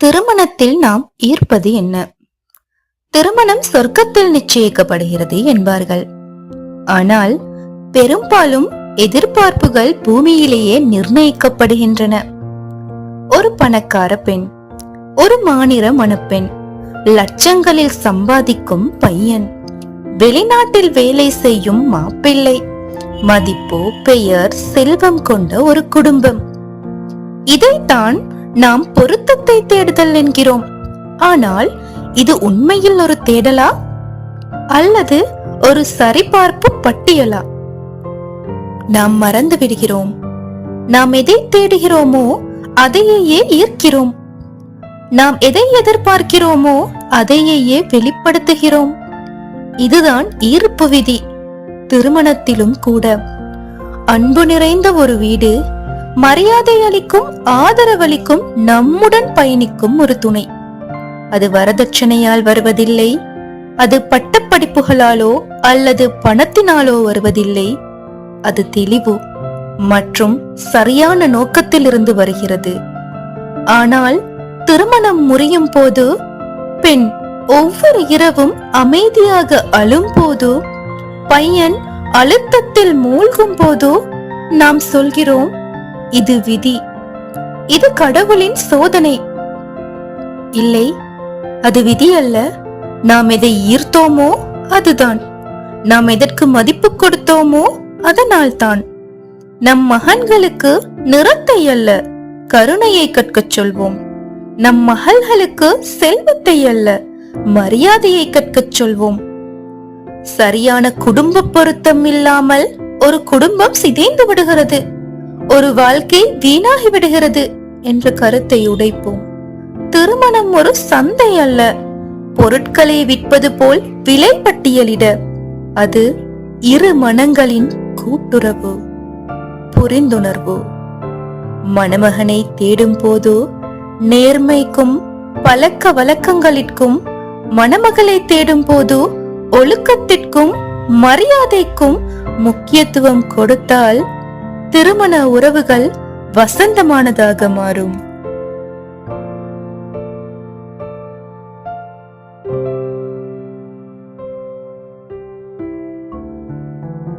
திருமணத்தில் நாம் ஈர்ப்பது என்ன? திருமணம் சொர்க்கத்தில் நிச்சயிக்கப்படுகிறது என்பார்கள். ஆனால் பெரும்பாலும் எதிர்பார்ப்புகள் பூமியிலேயே நிர்ணயிக்கப்படுகின்றன. ஒரு பணக்கார பெண் ஒரு மாநில மணப்பெண் லட்சங்களில் சம்பாதிக்கும் பையன் வெளிநாட்டில் வேலை செய்யும் மாப்பிள்ளை மதிப்பு பெயர் செல்வம் கொண்ட ஒரு குடும்பம். இதைத்தான் நாம் பொருத்தத்தை தேடுதல் என்கிறோம். ஆனால் இது உண்மையில் ஒரு தேடலா? அல்லது ஒரு சரிபார்ப்பு பட்டியலா? நாம் மறந்து விடுகிறோம். நாம் எதை தேடுகிறோமோ அதையே ஈர்க்கிறோம். நாம் எதை எதிர்பார்க்கிறோமோ அதையே வெளிப்படுத்துகிறோம். இதுதான் ஈர்ப்பு விதி. திருமணத்திலும் கூட. அன்பு நிறைந்த ஒரு வீடு மரியாதை அளிக்கும் ஆதரவளிக்கும் நம்முடன் பயணிக்கும் ஒரு துணை. அது வரதட்சணையால் வருவதில்லை அது பட்டப்படிப்புகளாலோ அல்லது பணத்தினாலோ வருவதில்லை. அது தெளிவு மற்றும் சரியான நோக்கத்திலிருந்து வருகிறது. ஆனால் திருமணம் முறியும் போது பெண் ஒவ்வொரு இரவும் அமைதியாக அழும் போதோ பையன் அழுத்தத்தில் மூழ்கும் போதோ நாம் சொல்கிறோம் இது விதி. இது கடவுளின் சோதனை. இல்லை அது விதி அல்ல. நாம் எதை ஈர்த்தோமோ அதுதான். நாம் எதற்கு மதிப்பு கொடுத்தோமோ அதனால்தான். நம் மகன்களுக்கு நிறத்தை அல்ல கருணையை கற்கச் சொல்வோம். நம் மகள்களுக்கு செல்வத்தை அல்ல மரியாதையை கற்கச் சொல்வோம். சரியான குடும்ப பொருத்தம் இல்லாமல் ஒரு குடும்பம் சிதைந்து விடுகிறது. ஒரு வாழ்க்கை வீணாகி விடுகிறது என்ற கருத்தை உடைப்போம். திருமணம் ஒரு சந்தை அல்ல. பொருட்களை விற்பது போல் விலை பட்டியலிட. அது இரு மனங்களின் கூட்டுறவு. புரிந்துணர்வு. மணமகனை தேடும் போதோ நேர்மைக்கும் பழக்க வழக்கங்களிற்கும் மணமகளை தேடும் போதோ ஒழுக்கத்திற்கும் மரியாதைக்கும் முக்கியத்துவம் கொடுத்தால் திருமண உறவுகள் வசந்தமானதாக மாறும்.